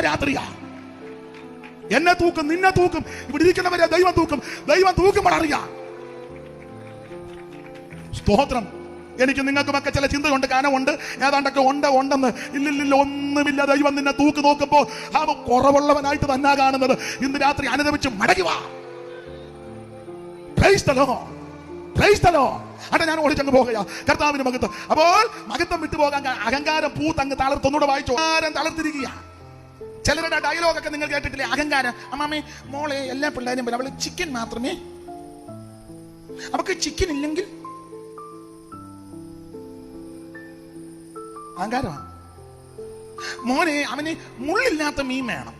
രാത്രിയാ. എന്നെ തൂക്കും നിന്നെ തൂക്കും. ഇവിടെ ഇരിക്കുന്നവരെ ദൈവം തൂക്കും. ദൈവം തൂക്കുമ്പോൾ അറിയാം. സ്തോത്രം. എനിക്ക് നിങ്ങൾക്കുമൊക്കെ ചില ചിന്തയുണ്ട് കനമുണ്ട് ഏതാണ്ടൊക്കെ ഉണ്ട് ഉണ്ടെന്ന്. ഇല്ലില്ല ഒന്നുമില്ല. ദൈവം നിന്നെ തൂക്ക് നോക്കുമ്പോൾ അവ കുറവുള്ളവനായിട്ട് തന്നെ കാണുന്നത്. ഇന്ന് രാത്രി the Lord. അതെ ഞാൻ ഓടിച്ചങ്ങ് പോകുക കർത്താവിന് മകത്വം അപ്പോൾ മകത്വം വിട്ടുപോകാൻ അഹങ്കാരം പൂത്തങ്ങ് തളർത്തൊന്നുകൂടെ വായിച്ചു. ആരം തളർത്തിരിക്കുക ചിലരുടെ ഡയലോഗൊക്കെ നിങ്ങൾ കേട്ടിട്ടില്ലേ? അഹങ്കാരം. അമ്മാമേ മോളെ എല്ലാ പിള്ളേരും പോലെ അവൾ ചിക്കൻ മാത്രമേ. അവക്ക് ചിക്കൻ ഇല്ലെങ്കിൽ അഹങ്കാരമാണ്. മോനെ അവന് മുള്ളില്ലാത്ത മീൻ വേണം.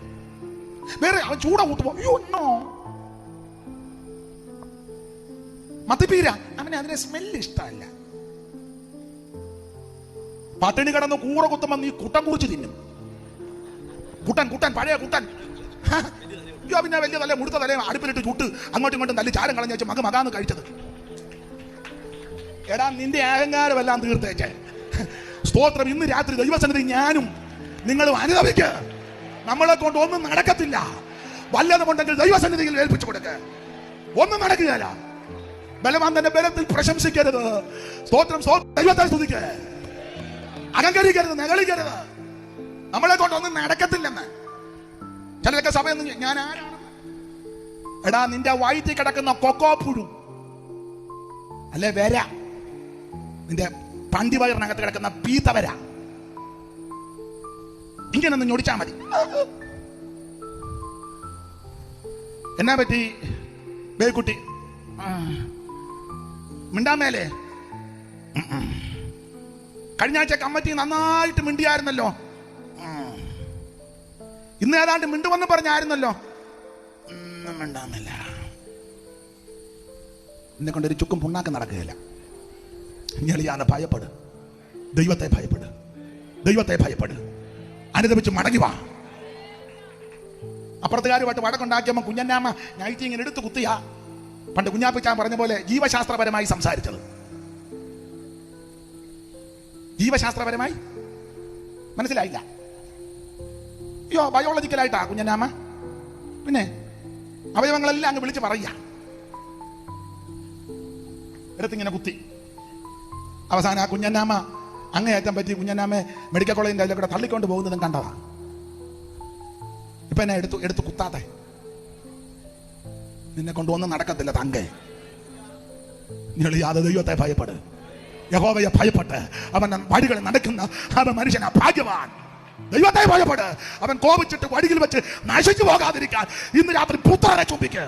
വേറെ അവൻ ചൂട കൂട്ടുമ്പോ അയ്യോ മത്തിപ്പീര. അവന് അതിന്റെ സ്മെല്ല് ഇഷ്ടമല്ല. പട്ടിണി കിടന്ന് കൂറ കുത്തുമ്പോ നീ കുട്ടം കുറിച്ച് തിന്നും. കുട്ടൻ കൂട്ടാൻ പഴയ കുട്ടൻ. അയ്യോ പിന്നെ വലിയ തല മുടുത്ത തല അടുപ്പിലിട്ട് ചുട്ട് അങ്ങോട്ടും ഇങ്ങോട്ടും തല്ലി ചാരം കളഞ്ഞ വെച്ച് മക മകാന്ന് കഴിച്ചത്. എടാ നിന്റെ അഹങ്കാരമെല്ലാം തീർത്തേച്ചേ. സ്തോത്രം ഇന്ന് രാത്രി ദൈവസന്നിധി ഞാനും നിങ്ങളും അനുഭവിക്ക് നമ്മളെ കൊണ്ട് ഒന്നും നടക്കത്തില്ല. വല്ലതുമുണ്ടെങ്കിൽ ദൈവസന്നിധിയിൽ ഏൽപ്പിച്ചു കൊടുക്ക. ഒന്നും നടക്കുകയല്ല. ബലവാൻ തന്റെ ബലത്തിൽ പ്രശംസിക്കരുത്. സ്തോത്രം സ്തോത്രം ദൈവത്തെ സ്തുതിക്കരുത് അഹങ്കരിക്കരുത് നെകളിക്കരുത്. നമ്മളെ കൊണ്ട് ഒന്നും നടക്കത്തില്ലെന്ന്. ചിലരൊക്കെ സഭയൊന്നും ഞാൻ ആരാണ്? എടാ നിന്റെ വയറ്റിൽ കിടക്കുന്ന കൊക്കോ പുഴു. അല്ലെ വര. നിന്റെ പണ്ടി വയറിനകത്ത് കിടക്കുന്ന പീത്ത വര. ഇങ്ങനെ ഒന്ന് ഞൊടിച്ചാ മതി. എന്നാ പറ്റി ബേക്കുട്ടി. മിണ്ടാമേലേ. കഴിഞ്ഞ ആഴ്ച കമ്മിറ്റി നന്നായിട്ട് മിണ്ടിയായിരുന്നല്ലോ. ഇന്ന് ഏതാണ്ട് മിണ്ടുവെന്ന് പറഞ്ഞായിരുന്നല്ലോ. ഒന്നും മിണ്ടാമല്ല. എന്നെ കൊണ്ടൊരു ചുക്കും പുണ്ണാക്കം നടക്കുകയില്ല. ഞെളിയാതെ ഭയപ്പെട്. ദൈവത്തെ ഭയപ്പെട്. ദൈവത്തെ ഭയപ്പെട്. അനുദപിച്ച് മടങ്ങി വാ. അപ്പുറത്തുകാരുമായിട്ട് വടക്കുണ്ടാക്കിയമ്മ കുഞ്ഞന്നാമ്മ നൈറ്റി ഇങ്ങനെ എടുത്ത് കുത്തിയ. പണ്ട് കുഞ്ഞാപ്പിച്ചാൻ പറഞ്ഞ പോലെ ജീവശാസ്ത്രപരമായി സംസാരിച്ചത്. ജീവശാസ്ത്രപരമായി? മനസ്സിലായില്ല. അയ്യോ ബയോളജിക്കലായിട്ടാ കുഞ്ഞനാമ പിന്നെ അവയവങ്ങളെല്ലാം അങ്ങ് വിളിച്ച് പറയുക. എടുത്തിങ്ങനെ കുത്തി. അവസാനം ആ കുഞ്ഞന്നാമ അങ്ങേയറ്റം പറ്റി കുഞ്ഞന്നാമ്മ മെഡിക്കൽ കോളേജിന്റെ അതിലെ കൂടെ തള്ളിക്കൊണ്ട് പോകുന്നതും കണ്ടതാ. ഇപ്പൊ എന്നെ എടുത്തു എടുത്തു കുത്താതെ നിന്നെ കൊണ്ടുവന്ന് നടക്കത്തില്ല തങ്കെ. ഞെളിയാതെ ദൈവത്തെ ഭയപ്പെട്. യഹോവയെ ഭയപ്പെട്ട് അവൻ വഴികളിൽ നടക്കുന്ന അവൻ മനുഷ്യനാ ഭാഗ്യവാൻ. ദൈവത്തെ ഭയപ്പെട്. അവൻ കോപിച്ചിട്ട് വഴിയിൽ വെച്ച് നശിച്ചു പോകാതിരിക്കാൻ ഇന്ന് രാത്രി പുത്രനെ ചുംബിക്ക്.